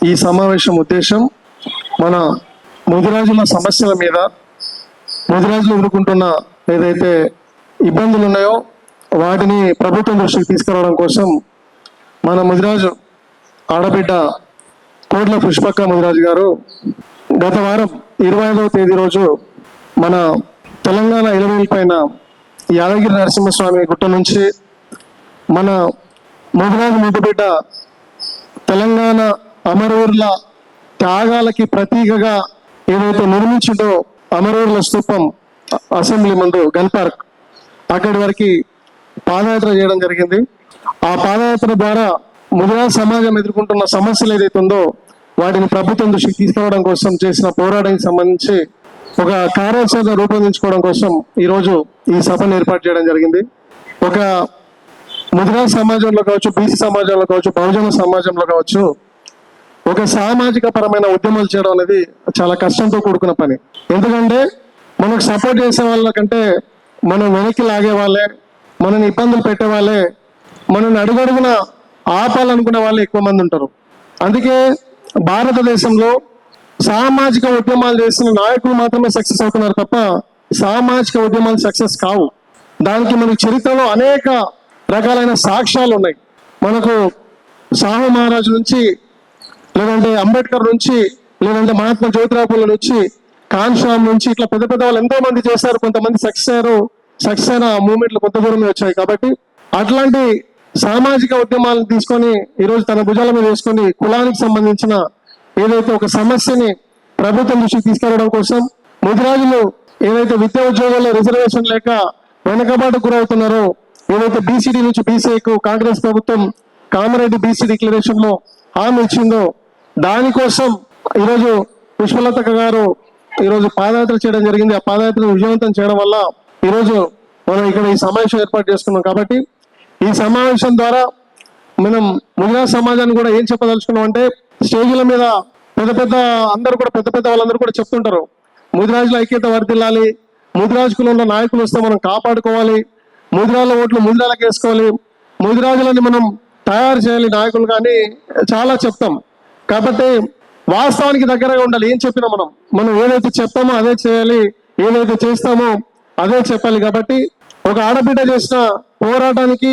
ఈ సమావేశం ఉద్దేశం మన ముదిరాజుల సమస్యల మీద ముదిరాజులు ఎదుర్కొంటున్న ఏదైతే ఇబ్బందులు ఉన్నాయో వాటిని ప్రభుత్వం దృష్టికి తీసుకురావడం కోసం మన ముదిరాజు ఆడబిడ్డ కోట్ల పుష్పక్క ముదిరాజు గారు గత వారం ఇరవై ఐదవ తేదీ రోజు మన తెలంగాణ ఇలవేలి పైన యాదగిరి నరసింహస్వామి గుట్ట నుంచి మన ముదిరాజు ముద్దుబిడ్డ తెలంగాణ అమరవీరుల త్యాగాలకి ప్రతీకగా ఏదైతే నిర్మించిందో అమరవీరుల స్థూపం అసెంబ్లీ ముందు గన్ పార్క్ అక్కడి వరకు పాదయాత్ర చేయడం జరిగింది. ఆ పాదయాత్ర ద్వారా ముదిరా సమాజం ఎదుర్కొంటున్న సమస్యలు ఏదైతే ఉందో వాటిని ప్రభుత్వం దృష్టికి తీసుకురావడం కోసం చేసిన పోరాటానికి సంబంధించి ఒక కార్యాచరణ రూపొందించుకోవడం కోసం ఈరోజు ఈ సభను ఏర్పాటు చేయడం జరిగింది. ఒక ముదిరా సమాజంలో కావచ్చు బీసీ సమాజంలో కావచ్చు బహుజన సమాజంలో కావచ్చు ఒక సామాజిక పరమైన ఉద్యమాలు చేయడం అనేది చాలా కష్టంతో కూడుకున్న పని. ఎందుకంటే మనకు సపోర్ట్ చేసే వాళ్ళకంటే మనం వెనక్కి లాగే వాళ్ళే మనని ఇబ్బందులు పెట్టే వాళ్ళే మనని అడుగడుగున ఆపాలనుకునే వాళ్ళు ఎక్కువ మంది ఉంటారు. అందుకే భారతదేశంలో సామాజిక ఉద్యమాలు చేసిన నాయకులు మాత్రమే సక్సెస్ అవుతున్నారు తప్ప సామాజిక ఉద్యమాలు సక్సెస్ కావు. దానికి మన చరిత్రలో అనేక రకాలైన సాక్ష్యాలు ఉన్నాయి. మనకు సాహు మహారాజు నుంచి లేదంటే అంబేద్కర్ నుంచి లేదంటే మహాత్మా జ్యోతిరావు నుంచి కాన్షామ్ నుంచి ఇట్లా పెద్ద పెద్ద వాళ్ళు ఎంతో మంది చేశారు కొంతమంది సక్సెస్ అయ్యారు సక్సెస్ అయిన మూమెంట్లు కొంత దూరమే వచ్చాయి. కాబట్టి అట్లాంటి సామాజిక ఉద్యమాలను తీసుకొని ఈరోజు తన భుజాల మీద వేసుకొని కులానికి సంబంధించిన ఏదైతే ఒక సమస్యని ప్రభుత్వం దృష్టికి తీసుకెళ్ళడం కోసం ముదిరాజులు ఏదైతే విద్యా ఉద్యోగాల్లో రిజర్వేషన్ లేక వెనకబాటు గురవుతున్నారో ఏదైతే బీసీడీ నుంచి బీసీకు కాంగ్రెస్ ప్రభుత్వం కామారెడ్డి బీసీ డిక్లరేషన్లో హామీ ఇచ్చిందో దానికోసం ఈరోజు పుష్పలత గారు ఈరోజు పాదయాత్ర చేయడం జరిగింది. ఆ పాదయాత్రను విజయవంతం చేయడం వల్ల ఈరోజు మనం ఇక్కడ ఈ సమావేశం ఏర్పాటు చేసుకున్నాం కాబట్టి ఈ సమావేశం ద్వారా మనం ముదిరా సమాజాన్ని కూడా ఏం చెప్పదలుచుకున్నాం అంటే స్టేజీల మీద పెద్ద పెద్ద అందరూ కూడా పెద్ద పెద్ద వాళ్ళందరూ కూడా చెప్తుంటారు. ముదిరాజుల ఐక్యత వర్దిల్లాలి ముదిరాజు కులంలో నాయకులు వస్తే మనం కాపాడుకోవాలి. ముదిరాల ఓట్లు ముదిరాలకు వేసుకోవాలి. ముదిరాజులని మనం తయారు చేయాలి నాయకులు కానీ చాలా చెప్తాం. కాబట్టి వాస్తవానికి దగ్గరగా ఉండాలి. ఏం చెప్పినా మనం? మనం ఏదైతే చెప్తామో అదే చేయాలి. ఏదైతే చేస్తామో అదే చెప్పాలి. కాబట్టి ఒక ఆడబిడ్డ చేసిన పోరాటానికి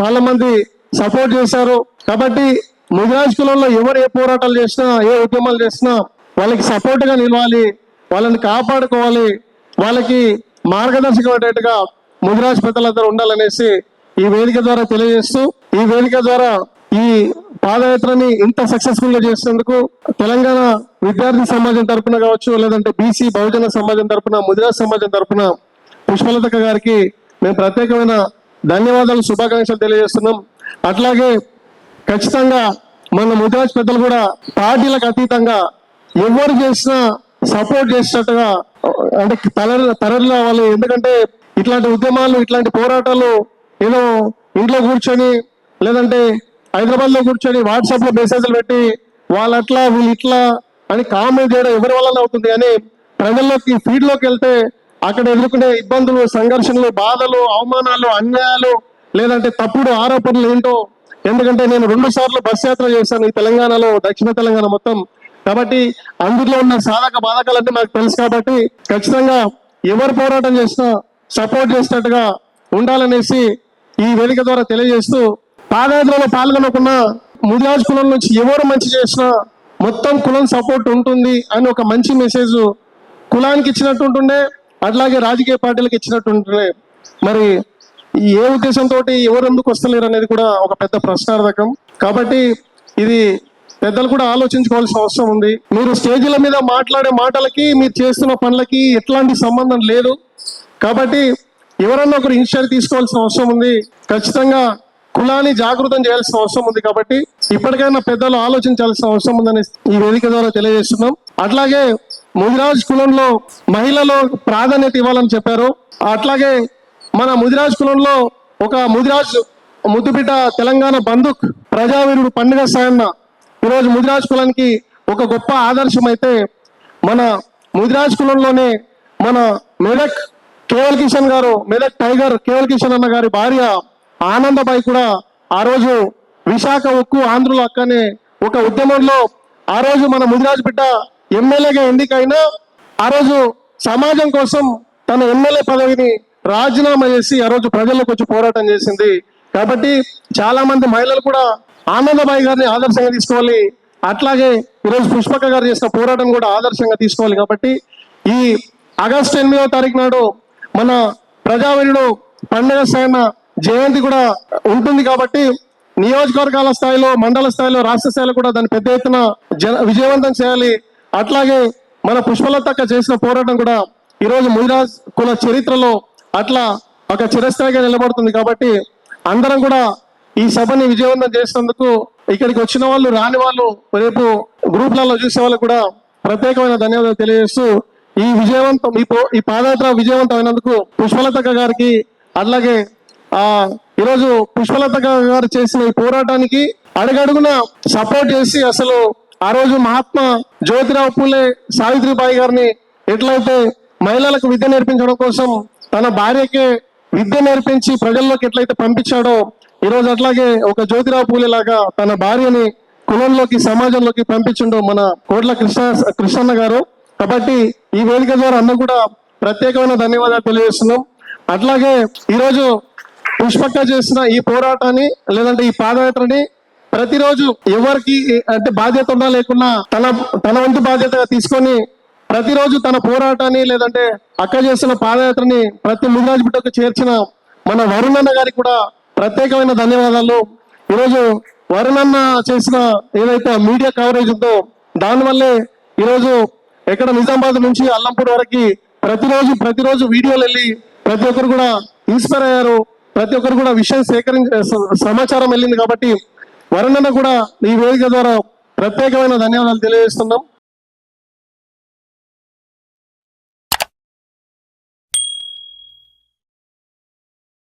చాలా మంది సపోర్ట్ చేశారు. కాబట్టి ముదిరాజ్ కులంలో ఎవరు ఏ పోరాటాలు చేసినా ఏ ఉద్యమాలు చేసినా వాళ్ళకి సపోర్ట్గా నిలవాలి. వాళ్ళని కాపాడుకోవాలి. వాళ్ళకి మార్గదర్శకమైనట్టుగా ముదిరాజ్ పెద్దలందరూ ఉండాలనేసి ఈ వేదిక ద్వారా తెలియజేస్తూ ఈ వేదిక ద్వారా ఈ పాదయాత్రని ఇంత సక్సెస్ఫుల్గా చేసినందుకు తెలంగాణ విద్యార్థి సమాజం తరఫున కావచ్చు లేదంటే బీసీ బహుజన సమాజం తరపున ముదిరాజ్ సమాజం తరఫున పుష్పలత గారికి మేము ప్రత్యేకమైన ధన్యవాదాలు శుభాకాంక్షలు తెలియజేస్తున్నాం. అట్లాగే ఖచ్చితంగా మన ముదిరాజ్ పెద్దలు కూడా పార్టీలకు అతీతంగా ఎవరు చేసినా సపోర్ట్ చేసినట్టుగా అంటే తరలి తరలి రావాలి. ఎందుకంటే ఇట్లాంటి ఉద్యమాలు ఇట్లాంటి పోరాటాలు ఏదో ఇంట్లో కూర్చొని లేదంటే హైదరాబాద్లో కూర్చొని వాట్సాప్లో మెసేజ్లు పెట్టి వాళ్ళు అట్లా వీళ్ళు ఇట్లా అని కామెంట్ చేయడం ఎవరి వల్ల అవుతుంది కానీ ప్రజల్లోకి ఫీల్డ్లోకి వెళ్తే అక్కడ ఎదుర్కొనే ఇబ్బందులు సంఘర్షణలు బాధలు అవమానాలు అన్యాయాలు లేదంటే తప్పుడు ఆరోపణలు ఏంటో. ఎందుకంటే నేను రెండు సార్లు బస్ యాత్ర చేశాను ఈ తెలంగాణలో దక్షిణ తెలంగాణ మొత్తం. కాబట్టి అందులో ఉన్న సాధక బాధకాలన్నీ నాకు తెలుసు కాబట్టి ఖచ్చితంగా ఎవరు పోరాటం చేసినా సపోర్ట్ చేసినట్టుగా ఉండాలనేసి ఈ వేదిక ద్వారా తెలియజేస్తూ పాదయాత్రలో పాల్గొనకున్న ముదిరాజ్ కులం నుంచి ఎవరు మంచి చేసినా మొత్తం కులం సపోర్ట్ ఉంటుంది అని ఒక మంచి మెసేజ్ కులానికి ఇచ్చినట్టు ఉంటుండే అట్లాగే రాజకీయ పార్టీలకు ఇచ్చినట్టు ఉంటుండే. మరి ఈ ఏ ఉద్దేశంతో ఎవరు ఎందుకు వస్తలేరు అనేది కూడా ఒక పెద్ద ప్రశ్నార్థకం. కాబట్టి ఇది పెద్దలు కూడా ఆలోచించుకోవాల్సిన అవసరం ఉంది. మీరు స్టేజీల మీద మాట్లాడే మాటలకి మీరు చేస్తున్న పనులకి ఎట్లాంటి సంబంధం లేదు. కాబట్టి ఎవరన్నా ఒకరు ఇనిషియేటివ్ తీసుకోవాల్సిన అవసరం ఉంది. ఖచ్చితంగా కులాన్ని జాగృతం చేయాల్సిన అవసరం ఉంది కాబట్టి ఇప్పటికైనా పెద్దలు ఆలోచించాల్సిన అవసరం ఉందని ఈ వేదిక ద్వారా తెలియజేస్తున్నాం. అట్లాగే ముదిరాజ్ కులంలో మహిళలు ప్రాధాన్యత ఇవ్వాలని చెప్పారు. అట్లాగే మన ముదిరాజ్ కులంలో ఒక ముదిరాజ్ ముద్దుబిడ్డ తెలంగాణ బంధుక్ ప్రజావీరుడు పండుగ సాయన్న ఈరోజు ముదిరాజ్ కులానికి ఒక గొప్ప ఆదర్శం అయితే మన ముదిరాజ్ కులంలోనే మన మెదక్ కేవల్ కిషన్ గారు మెదక్ టైగర్ కేవల్ కిషన్ అన్న గారి భార్య ఆనందబాయ్ కూడా ఆ రోజు విశాఖ ఉక్కు ఆంధ్రుల అక్కనే ఒక ఉద్యమంలో ఆ రోజు మన ముదిరాజు బిడ్డ ఎమ్మెల్యేగా ఎన్నికైనా ఆ రోజు సమాజం కోసం తన ఎమ్మెల్యే పదవిని రాజీనామా చేసి ఆ రోజు ప్రజలకు వచ్చి పోరాటం చేసింది. కాబట్టి చాలా మంది మహిళలు కూడా ఆనందబాయి గారిని ఆదర్శంగా తీసుకోవాలి. అట్లాగే ఈరోజు పుష్పక గారు చేసిన పోరాటం కూడా ఆదర్శంగా తీసుకోవాలి కాబట్టి ఈ ఆగస్టు ఎనిమిదవ తారీఖు నాడు మన ప్రజావీరుడు పండుగ సాయన జయంతి కూడా ఉంటుంది కాబట్టి నియోజకవర్గాల స్థాయిలో మండల స్థాయిలో రాష్ట్ర స్థాయిలో కూడా దాన్ని పెద్ద ఎత్తున జన విజయవంతం చేయాలి. అట్లాగే మన పుష్పలతక్క చేసిన పోరాటం కూడా ఈరోజు ముయిరాజ్ కుల చరిత్రలో అట్లా ఒక చిరస్థాయిగా నిలబడుతుంది కాబట్టి అందరం కూడా ఈ సభని విజయవంతం చేసినందుకు ఇక్కడికి వచ్చిన వాళ్ళు రాని వాళ్ళు రేపు గ్రూప్లలో చూసే వాళ్ళు కూడా ప్రత్యేకమైన ధన్యవాదాలు తెలియజేస్తూ ఈ విజయవంతం ఈ పో- ఈ పాదయాత్ర విజయవంతమైనందుకు పుష్పలతక్క గారికి అట్లాగే ఆ ఈరోజు పుష్పలత గారు చేసిన ఈ పోరాటానికి అడుగడుగున సపోర్ట్ చేసి అసలు ఆ రోజు మహాత్మా జ్యోతిరావు పూలే సావిత్రిబాయి గారిని ఎట్లయితే మహిళలకు విద్య నేర్పించడం కోసం తన భార్యకే విద్య నేర్పించి ప్రజల్లోకి ఎట్లయితే పంపించాడో ఈరోజు అట్లాగే ఒక జ్యోతిరావు పూలే లాగా తన భార్యని కులంలోకి సమాజంలోకి పంపించిండు మన కోట్ల కృష్ణ కృష్ణన్న గారు. కాబట్టి ఈ వేదిక ద్వారా అందరూ కూడా ప్రత్యేకమైన ధన్యవాదాలు తెలియజేస్తున్నాం. అట్లాగే ఈరోజు పుష్పక్క చేసిన ఈ పోరాటాన్ని లేదంటే ఈ పాదయాత్రని ప్రతిరోజు ఎవరికి అంటే బాధ్యత ఉన్నా లేకున్నా తన తన వంతు బాధ్యతగా తీసుకొని ప్రతిరోజు తన పోరాటాన్ని లేదంటే అక్క చేసిన పాదయాత్రని ప్రతి ముదిరాజు బిడ్డకు చేర్చిన మన వరుణన్న గారికి కూడా ప్రత్యేకమైన ధన్యవాదాలు. ఈరోజు వరుణన్న చేసిన ఏదైతే మీడియా కవరేజ్ ఉందో దానివల్లే ఈరోజు ఎక్కడ నిజామాబాద్ నుంచి అల్లంపూర్ వరకు ప్రతిరోజు ప్రతిరోజు వీడియోలు వెళ్ళి ప్రతి ఒక్కరు కూడా ఇన్స్పైర్ అయ్యారు. ప్రతి ఒక్కరు కూడా విషయం సేకరించ స- సమాచారం వెళ్ళింది కాబట్టి వరుణన్న కూడా ఈ వేదిక ద్వారా ప్రత్యేకమైన ధన్యవాదాలు తెలియజేస్తున్నాం.